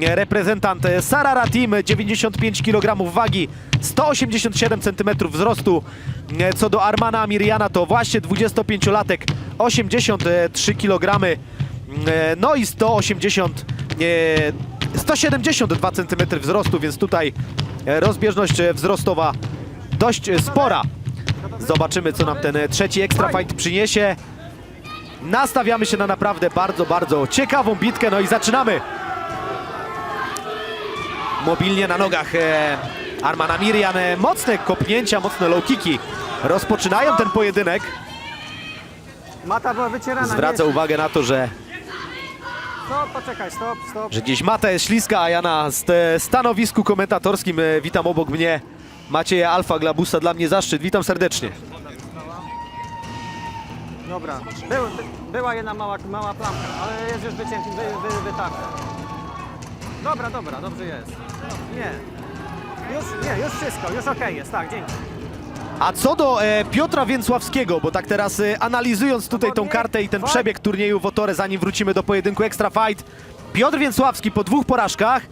reprezentant Sarara Team, 95 kg wagi, 187 cm wzrostu. Co do Armana Amiriana to właśnie 25-latek, 83 kg, no i 180 e, 172 cm wzrostu, więc tutaj e, rozbieżność e, wzrostowa dość e, spora. Zobaczymy, co nam ten trzeci Extra Fight przyniesie. Nastawiamy się na naprawdę bardzo, bardzo ciekawą bitkę, no i zaczynamy. Mobilnie na nogach e, Arman Amirian, e, mocne kopnięcia, mocne low kicki rozpoczynają ten pojedynek. Mata była wycierana. Zwraca uwagę na to, że. Stop, poczekaj, stop, stop. że gdzieś mata jest śliska, a ja na st stanowisku komentatorskim e, witam obok mnie Macieja Alfa Glabusa. Dla mnie zaszczyt, witam serdecznie. Dobra. Był, by, była jedna mała, mała plamka, ale jest już wycięty, wy, wy. Dobra, dobra, dobrze jest. Nie. Już, nie, już wszystko, już okej jest, tak, dzięki. A co do e, Piotra Więcławskiego, bo tak teraz e, analizując tutaj tą kartę i ten przebieg turnieju w Otore, zanim wrócimy do pojedynku Extra Fight, Piotr Więcławski po dwóch porażkach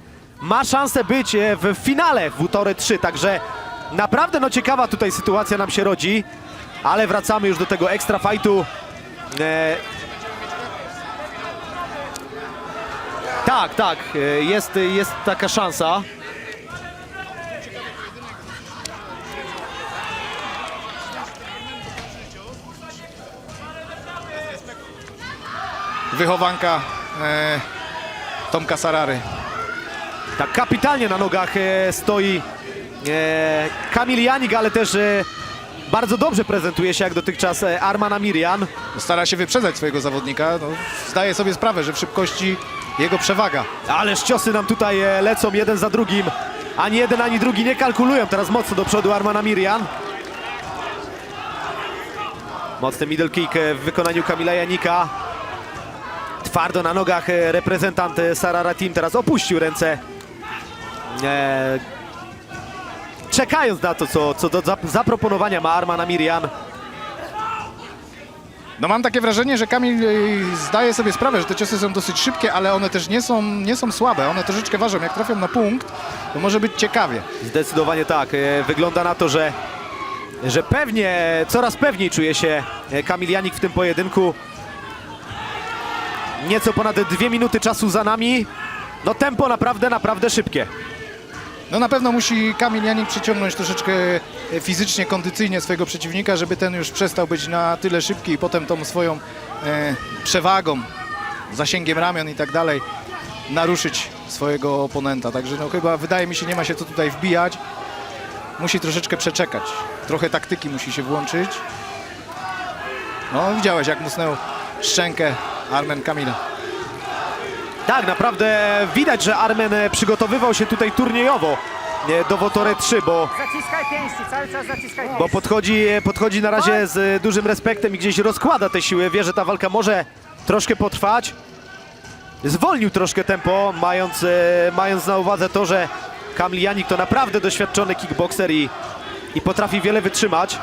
ma szansę być e, w finale w Utore 3, także naprawdę no ciekawa tutaj sytuacja nam się rodzi, ale wracamy już do tego Extra Fightu. E, tak, tak, e, jest, jest taka szansa. wychowanka e, Tomka Sarary. Tak kapitalnie na nogach e, stoi e, Kamil Janik, ale też e, bardzo dobrze prezentuje się jak dotychczas e, Arman Amirian. Stara się wyprzedzać swojego zawodnika. No, zdaje sobie sprawę, że w szybkości jego przewaga. Ależ ciosy nam tutaj e, lecą jeden za drugim. Ani jeden, ani drugi nie kalkulują. Teraz mocno do przodu Arman Amirian. Mocny middle kick e, w wykonaniu Kamila Janika. Twardo na nogach e, reprezentant Sarara Team teraz opuścił ręce. Czekając na to, co, co do zap- zaproponowania ma Arman Amirian. No mam takie wrażenie, że Kamil e, zdaje sobie sprawę, że te ciosy są dosyć szybkie, ale one też nie są, nie są słabe. One troszeczkę ważą. Jak trafią na punkt, to może być ciekawie. Zdecydowanie tak. E, Wygląda na to, że, że pewnie, coraz pewniej czuje się e, Kamil Janik w tym pojedynku. Nieco ponad dwie minuty czasu za nami. No tempo naprawdę, naprawdę szybkie. No na pewno musi Kamil Janik przyciągnąć troszeczkę e, fizycznie, kondycyjnie swojego przeciwnika, żeby ten już przestał być na tyle szybki i potem tą swoją e, przewagą, zasięgiem ramion i tak dalej naruszyć swojego oponenta. Także no chyba wydaje mi się nie ma się co tutaj wbijać. Musi troszeczkę przeczekać. Trochę taktyki musi się włączyć. No widziałeś jak musnął szczękę Armen Kamila. Tak, naprawdę widać, że Armen przygotowywał się tutaj turniejowo do Wotore 3, bo Zaciskaj pięści, cały czas zaciskaj pięści. bo podchodzi, podchodzi na razie z dużym respektem i gdzieś rozkłada te siły. Wie, że ta walka może troszkę potrwać. Zwolnił troszkę tempo, mając, e, mając na uwadze to, że Kamil Janik to naprawdę doświadczony kickboxer i, i potrafi wiele wytrzymać.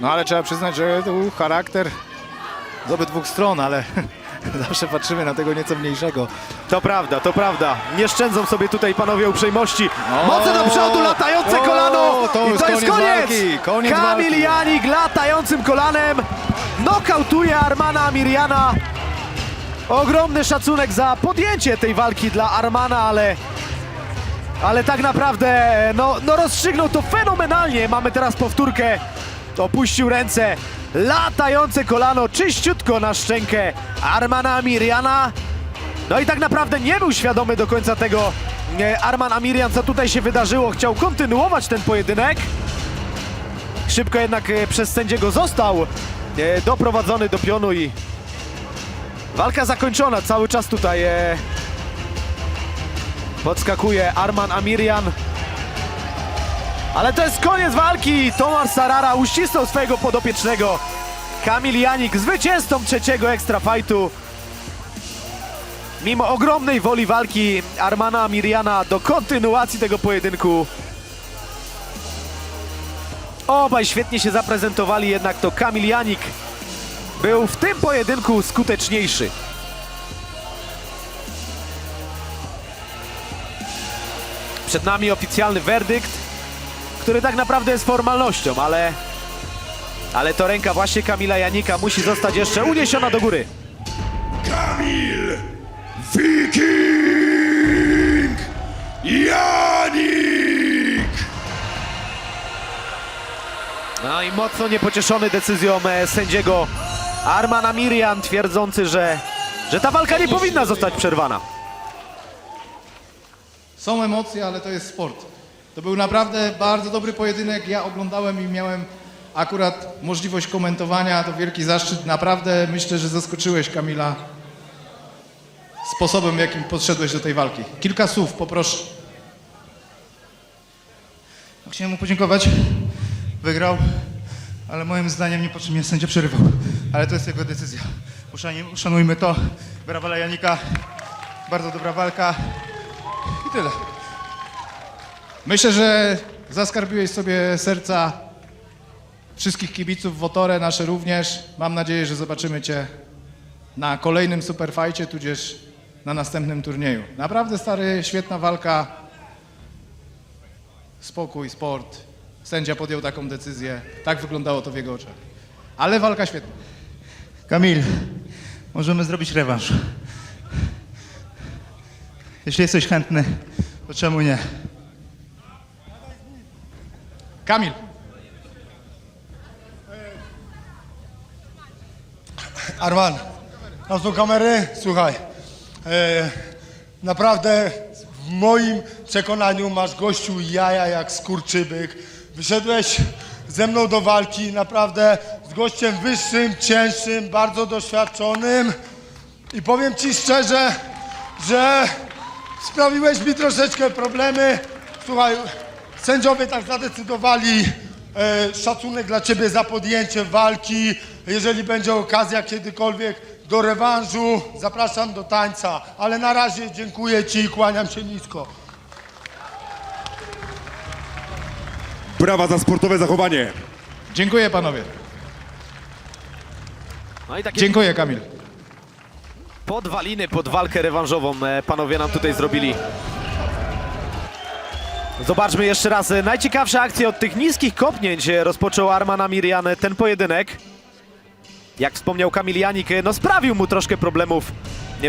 No ale trzeba przyznać, że tu charakter z obydwu stron, ale zawsze patrzymy na tego nieco mniejszego. To prawda, to prawda. Nie szczędzą sobie tutaj panowie uprzejmości. O! Moce do przodu, latające O! kolano. To I już to jest koniec koniec. walki, koniec Kamil walki. Janik latającym kolanem nokautuje Armana Amiriana. Ogromny szacunek za podjęcie tej walki dla Armana, ale ale tak naprawdę no, no rozstrzygnął to fenomenalnie. Mamy teraz powtórkę. Opuścił ręce. Latające kolano czyściutko na szczękę Armana Amiriana. No i tak naprawdę nie był świadomy do końca tego e, Arman Amirian, co tutaj się wydarzyło. Chciał kontynuować ten pojedynek. Szybko jednak e, przez sędziego został e, doprowadzony do pionu i walka zakończona. Cały czas tutaj podskakuje Arman Amirian. Ale to jest koniec walki. Tomar Sarara uścisnął swojego podopiecznego. Kamil Janik zwycięzcą trzeciego ekstra Fightu. Mimo ogromnej woli walki Armana Miriana do kontynuacji tego pojedynku. Obaj świetnie się zaprezentowali, jednak to Kamil Janik był w tym pojedynku skuteczniejszy. Przed nami oficjalny werdykt, który tak naprawdę jest formalnością, ale ale to ręka właśnie Kamila Janika musi zostać jeszcze uniesiona do góry. Kamil Viking Janik! No i mocno niepocieszony decyzją e, sędziego Armana Mirian, twierdzący, że, że ta walka nie powinna zostać przerwana. Są emocje, ale to jest sport. To był naprawdę bardzo dobry pojedynek. Ja oglądałem i miałem akurat możliwość komentowania. To wielki zaszczyt. Naprawdę myślę, że zaskoczyłeś Kamila sposobem, jakim podszedłeś do tej walki. Kilka słów, poproszę. Chciałem mu podziękować. Wygrał, ale moim zdaniem niepotrzebnie sędzia przerywał. Ale to jest jego decyzja. Uszanujmy to. Brawa dla Janika. Bardzo dobra walka. I tyle. Myślę, że zaskarbiłeś sobie serca wszystkich kibiców Wotore, nasze również. Mam nadzieję, że zobaczymy Cię na kolejnym superfajcie, tudzież na następnym turnieju. Naprawdę stary, świetna walka. Spokój, sport. Sędzia podjął taką decyzję. Tak wyglądało to w jego oczach. Ale walka świetna. Kamil, możemy zrobić rewanż. Jeśli jesteś chętny, to czemu nie? Kamil. Arman, są kamery? Słuchaj, e, naprawdę w moim przekonaniu masz gościu jaja jak skurczybyk. Wyszedłeś ze mną do walki naprawdę z gościem wyższym, cięższym, bardzo doświadczonym i powiem ci szczerze, że sprawiłeś mi troszeczkę problemy. Słuchaj, sędziowie tak zadecydowali. E, szacunek dla ciebie za podjęcie walki. Jeżeli będzie okazja kiedykolwiek do rewanżu, zapraszam do tańca. Ale na razie dziękuję ci i kłaniam się nisko. Brawa za sportowe zachowanie. Dziękuję panowie. No i takie Dziękuję Kamil. podwaliny pod walkę rewanżową e, panowie nam tutaj zrobili. Zobaczmy jeszcze raz. e, Najciekawsze akcje od tych niskich kopnięć e, rozpoczął Arman Amirian e, ten pojedynek. Jak wspomniał Kamil Janik, no sprawił mu troszkę problemów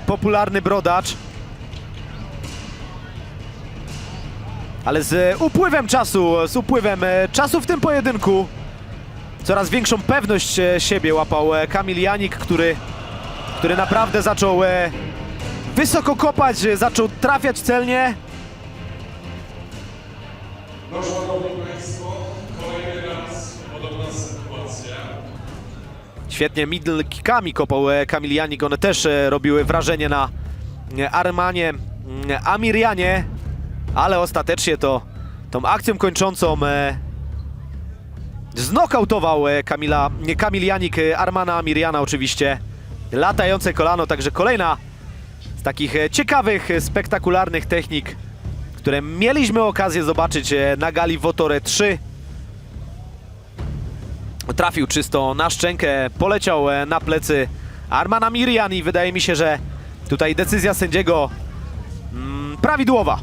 popularny brodacz. Ale z e, upływem czasu, z upływem e, czasu w tym pojedynku coraz większą pewność e, siebie łapał Kamil Janik, który który naprawdę zaczął wysoko kopać, zaczął trafiać celnie. Świetnie middle kickami kopał Kamil Janik, one też e, robiły wrażenie na e, Armanie mm, Amirianie, ale ostatecznie to tą akcją kończącą e, znokautował Kamila, nie Kamil Janik, e, Armana Amiriana oczywiście. Latające kolano, także kolejna z takich ciekawych, spektakularnych technik, które mieliśmy okazję zobaczyć na gali Wotore 3. Trafił czysto na szczękę, poleciał e, na plecy Armana Mirian i wydaje mi się, że tutaj decyzja sędziego mm, prawidłowa.